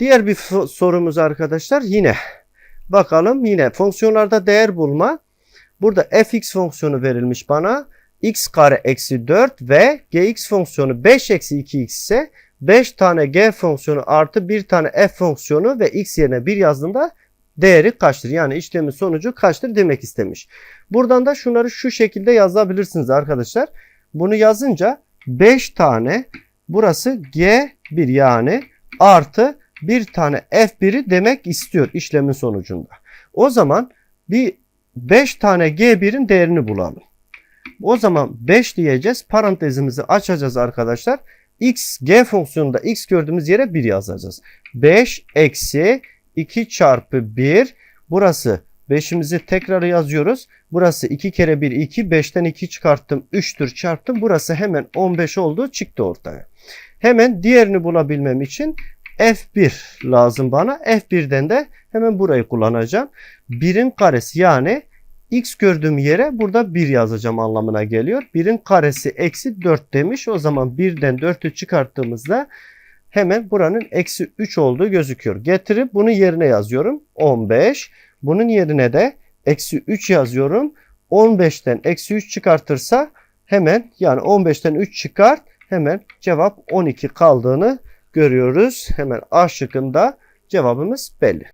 Diğer bir sorumuz arkadaşlar yine. Bakalım yine fonksiyonlarda değer bulma. Burada fx fonksiyonu verilmiş bana. x kare eksi 4 ve gx fonksiyonu 5 eksi 2x ise 5 tane g fonksiyonu artı 1 tane f fonksiyonu ve x yerine 1 yazdığında değeri kaçtır? Yani işlemin sonucu kaçtır demek istemiş. Buradan da şunları şu şekilde yazabilirsiniz arkadaşlar. Bunu yazınca 5 tane burası G1 yani artı bir tane F1'i demek istiyor işlemin sonucunda. O zaman bir 5 tane G1'in değerini bulalım. O zaman 5 diyeceğiz. Parantezimizi açacağız arkadaşlar. X, G fonksiyonunda X gördüğümüz yere 1 yazacağız. 5 eksi 2 çarpı 1. Burası 5'imizi tekrar yazıyoruz. Burası 2 kere 1 2. 5'ten 2 çıkarttım. 3'tür çarptım. Burası hemen 15 oldu. Çıktı ortaya. Hemen diğerini bulabilmem için F1 lazım bana. F1'den de hemen burayı kullanacağım. 1'in karesi yani x gördüğüm yere burada 1 yazacağım anlamına geliyor. 1'in karesi eksi 4 demiş. O zaman 1'den 4'ü çıkarttığımızda hemen buranın eksi 3 olduğu gözüküyor. Getirip bunu yerine yazıyorum. 15. Bunun yerine de eksi 3 yazıyorum. 15'ten eksi 3 çıkartırsa hemen yani 15'ten 3 çıkart hemen cevap 12 kaldığını görüyoruz. Hemen A şıkkında cevabımız belli.